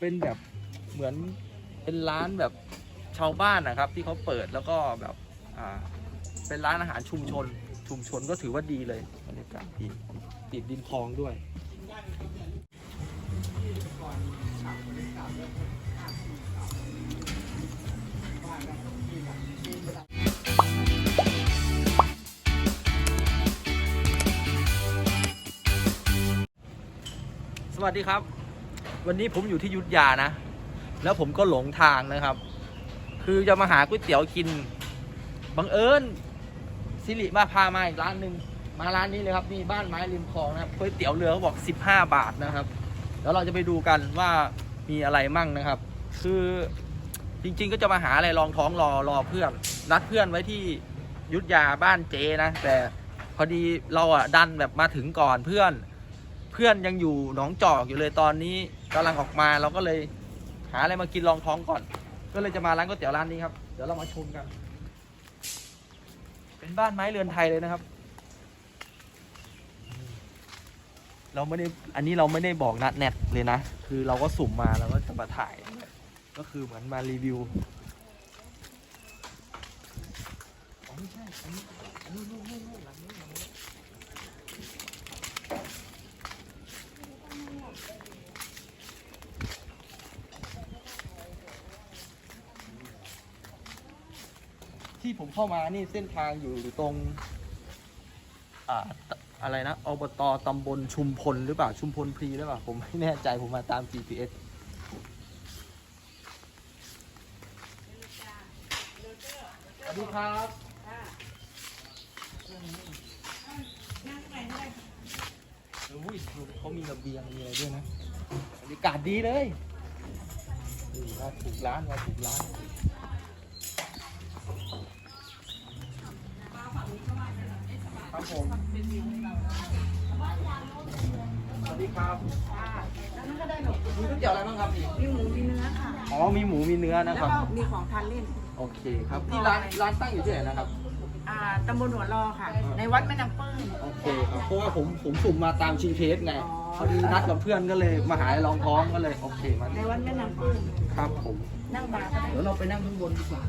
เป็นแบบเหมือนเป็นร้านแบบชาวบ้านนะครับ ที่เขาเปิดแล้วก็แบบอ่าเป็นร้านอาหารชุมชน ชุมชนก็ถือว่าดีเลยบรรยากาศดีติดดินคลองด้วย สวัสดีครับ วันนี้ผมอยู่ที่ยุทธยานะ แล้วผมก็หลงทางนะครับ คือจะมาหาก๋วยเตี๋ยวกิน บังเอิญสิริมาพามาอีกร้านหนึ่งมาร้านนี้เลยครับนี่บ้านไม้ริมคลองนะครับก๋วยเตี๋ยวเรือเขาบอก 15 บาทนะครับ แล้วเราจะไปดูกันว่ามีอะไรมั่งนะครับ คือจริงๆก็จะมาหาอะไรรองท้องรอรอเพื่อนนัดเพื่อนไว้ที่ยุทธยาบ้านเจนะ แต่พอดีเราอะดันแบบมาถึงก่อนเพื่อน เพื่อนยังอยู่หนองจอกอยู่เลยตอนนี้กำลังออกมาเราก็เลยหาอะไรมากินรองท้องก่อน ก็เลยจะมาร้านก๋วยเตี๋ยวร้านนี้ครับ เดี๋ยวเรามาชมกัน เป็นบ้านไม้เรือนไทยเลยนะครับ เราไม่ได้อันนี้เราไม่ได้บอกนัดแนทเลยนะ คือเราก็สุ่มมาแล้วก็จะมาถ่าย ก็คือเหมือนมารีวิวอ๋อไม่ใช่อันนี้อันนี้นู่นนู่นนู่นหลังนี้หลังนี้ ที่ผมเข้ามานี่เส้นทางอยู่ตรงอ่าตอะไรนะอบตตำบลชุมพลหรือเปล่าชุมพลพรีหรือเปล่าผมไม่แน่ใจผมมาตาม GPS สวัสดีครับอุ้ยดูเขามีระเบียงมีอะไรด้วยนะบรรยากาศดีเลยนี่มาถูกร้านมาถูกร้าน ครับผมสวัสดีครับมีก๋วยเตี๋ยวอะไรบ้างครับพี่มีหมูมีเนื้อค่ะ อ๋อมีหมูมีเนื้อนะแล้วครับก็มีของทานเล่น โอเคครับที่ร้านร้านตั้งอยู่ที่ไหนนะครับ อ่าตำบลหัวรอค่ะ ในวัดแม่น้ำปื้มโอเคครับเพราะว่าผมผมสุ่มมาตามชีเพจไงอ๋อ พอดีนัดกับเพื่อนก็เลยมาหาลองท้องก็เลยโอเคมาในวัดแม่น้ำปื้มครับผม นั่งบาร์ก็ได้เดี๋ยวเราไปนั่งข้างบนดีกว่า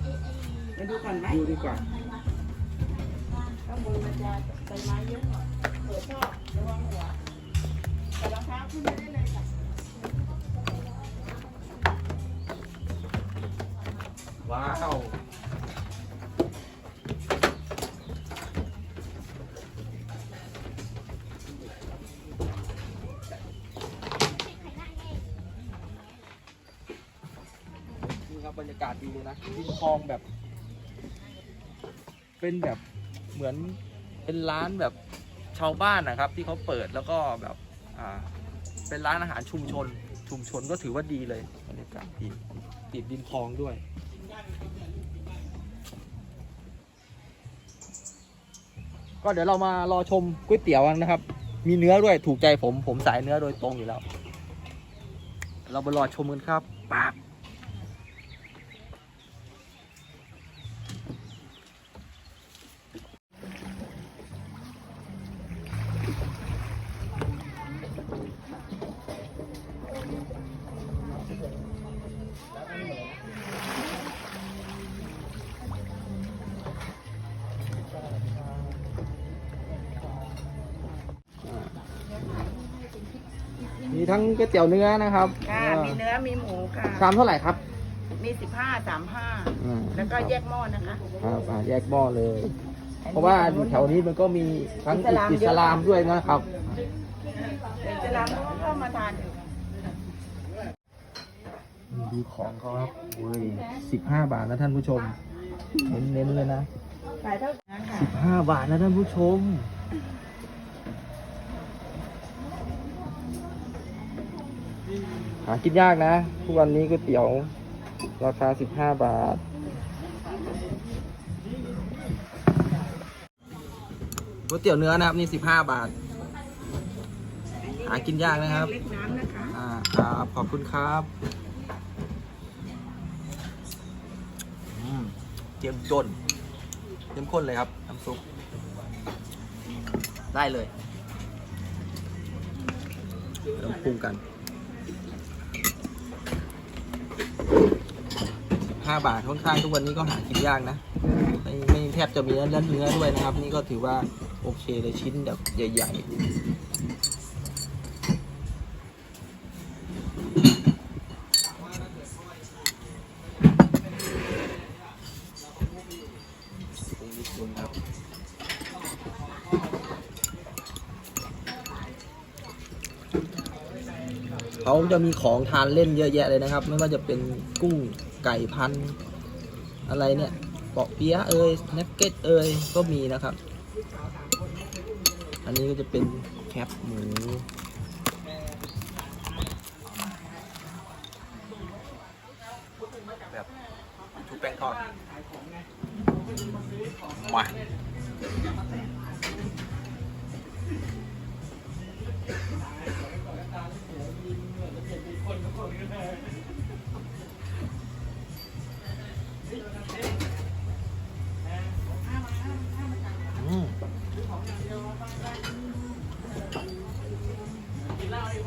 ไปดูก่อนไหมดูดีกว่าข้าง บนมันจะใบไม้เยอะหน่อยเผื่อชอบระวังหัวแต่รองเท้าขึ้นไม่ได้เลยค่ะว้าวนี่ครับบรรยากาศดีเลยนะริมคลองแบบ เป็นแบบ เหมือนเป็นร้านแบบชาวบ้านนะครับ ที่เขาเปิดแล้วก็แบบอ่าเป็นร้านอาหารชุมชน ชุมชนก็ถือว่าดีเลยบรรยากาศดีติดดินคลองด้วย ก็เดี๋ยวเรามารอชมก๋วยเตี๋ยวกันนะครับ มีเนื้อด้วยถูกใจผมผมสายเนื้อโดยตรงอยู่แล้ว เราไปรอชมกันครับ ทั้งก๋วยเตี๋ยวเนื้อนะครับค่ะอ่ามีเนื้อ มีหมูค่ะ ชามเท่าไหร่ครับ มีสิบห้าสามห้า อ่า แล้วก็แยกหม้อนะคะครับอ่าแยกหม้อเลย เพราะว่าอยู่แถวนี้มันก็มีทั้งอิสลามด้วยนะครับ เดี๋ยวจะล้างเขาก็เข้ามาทานอยู่ดูของเขาครับโอ้ยสิบห้าบาทนะท่านผู้ชม เน้นๆเลยนะขายเท่านั้นค่ะสิบห้าบาทนะท่านผู้ชม หากินยากนะ ทุกวันนี้ก๋วยเตี๋ยว ราคาสิบห้าบาท ก๋วยเตี๋ยวเนื้อนะครับ นี่สิบห้าบาท หากินยากนะครับเล็กน้ำนะคะอ่าครับขอบคุณครับเจียมจนเต็มข้นเลยครับน้ำซุปได้เลยเดี๋ยวเราปรุงกัน 15บาทค่อนข้างทุกวันนี้ก็หากินยากนะไม่ไม่แทบจะมีเนื้อเนื้อด้วยนะครับ นี่ก็ถือว่าโอเคเลยชิ้นแบบใหญ่ ๆเขาจะมีของทานเล่นเยอะแยะเลยนะครับ ไม่ว่าจะเป็นกุ้ง ไก่พันอะไรเนี่ยเปาะเปี๊ยะเอ่ยนักเก็ตเอ่ยก็มีนะครับ อันนี้ก็จะเป็นแคปหมูแบบชุบแป้งทอดมา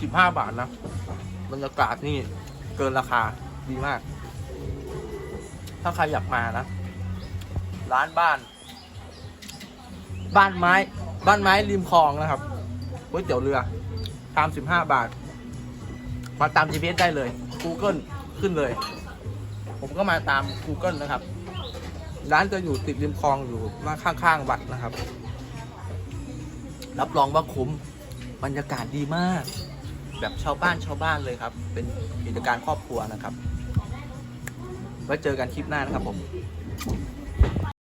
สิบห้าบาทนะบรรยากาศนี่เกินราคาดีมาก ถ้าใครอยากมานะ ร้านบ้าน บ้านไม้ บ้านไม้ริมคลองนะครับก๋วยเตี๋ยวเรือตามสิบห้าบาท มาตาม GPS ได้เลย Google ขึ้นเลย ผมก็มาตาม Google นะครับ ร้านจะอยู่ติดริมคลองอยู่มาข้างๆวัดนะครับ รับรองว่าคุ้มบรรยากาศดีมาก แบบชาวบ้านชาวบ้านเลยครับ เป็นกิจการครอบครัวนะครับ ไว้เจอกันคลิปหน้านะครับผม